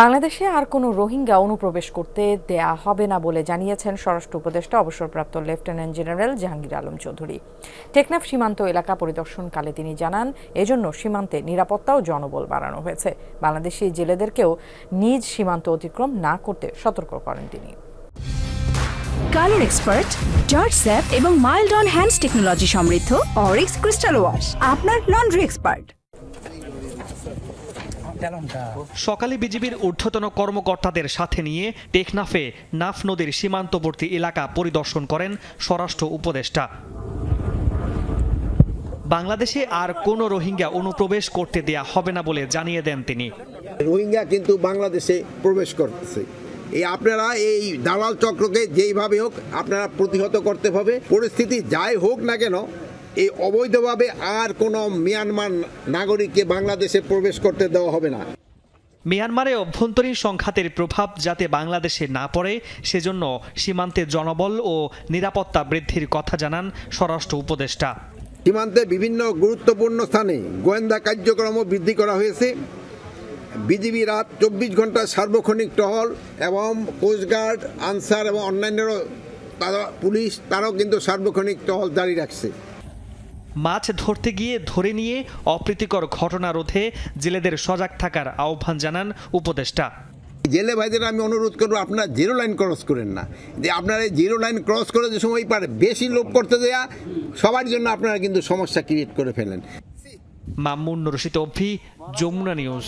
বাংলাদেশে আর কোনো রোহিঙ্গা অনুপ্রবেশ করতে দেয়া হবে না বলে জানিয়েছেন স্বরাষ্ট্র উপদেষ্টা অবসরপ্রাপ্ত লেফটেন্যান্ট জেনারেল জাহাঙ্গীর আলম চৌধুরী। টেকনাফ সীমান্ত এলাকা পরিদর্শনকালে তিনি জানান, এজন্য সীমান্তে নিরাপত্তা ও জনবল বাড়ানো হয়েছে। বাংলাদেশি জেলেদেরকেও নিজ সীমান্ত অতিক্রম না করতে সতর্ক করেন তিনি। কালার এক্সপার্ট, জর্জ স্যাপ এবং মাইল্ড অন হ্যান্ডস টেকনোলজি সমৃদ্ধ অরিক্স ক্রিস্টাল ওয়াশ, আপনার লন্ড্রি এক্সপার্ট। সকালে বিজিবির ঊর্ধ্বতন কর্মকর্তাদের সাথে নিয়ে টেকনাফে নাফ নদীর সীমান্তবর্তী এলাকা পরিদর্শন করেন স্বরাষ্ট্র উপদেষ্টা। বাংলাদেশে আর কোনো রোহিঙ্গা অনুপ্রবেশ করতে দেয়া হবে না বলে জানিয়ে দেন তিনি। রোহিঙ্গা কিন্তু বাংলাদেশে প্রবেশ করতেছে। এই আপনারা এই দালাল চক্রকে যেইভাবে হোক আপনারা প্রতিহত করতে হবে। পরিস্থিতি যাই হোক না কেন এই অবৈধভাবে আর কোনো মিয়ানমার নাগরিককে বাংলাদেশে প্রবেশ করতে দেওয়া হবে না। মিয়ানমারে অভ্যন্তরীণ সংঘাতের প্রভাব যাতে বাংলাদেশে না পড়ে সেজন্য সীমান্তে জনবল ও নিরাপত্তা বৃদ্ধির কথা জানান স্বরাষ্ট্র উপদেষ্টা। সীমান্তে বিভিন্ন গুরুত্বপূর্ণ স্থানে গোয়েন্দা কার্যক্রমও বৃদ্ধি করা হয়েছে। বিজিবি রাত চব্বিশ ঘণ্টা সার্বক্ষণিক টহল এবং কোস্টগার্ড আনসার এবং অন্যান্যরা তারা পুলিশ তারাও কিন্তু সার্বক্ষণিক টহল জারি রাখছে। মাছ ধরতে গিয়ে ধরে নিয়ে অপ্রীতিকর ঘটনা রোধে জেলেদের সজাগ থাকার আহ্বান জানান উপদেষ্টা। জেলে ভাইদের আমি অনুরোধ করব আপনারা জিরো লাইন ক্রস করেন না। যে আপনারা এই জিরো লাইন ক্রস করে যে সময় পারে বেশি লোভ করতে দেয়া সবার জন্য আপনারা কিন্তু সমস্যা ক্রিয়েট করে ফেলেন। মামুন রশিদ অভি যমুনা নিউজ।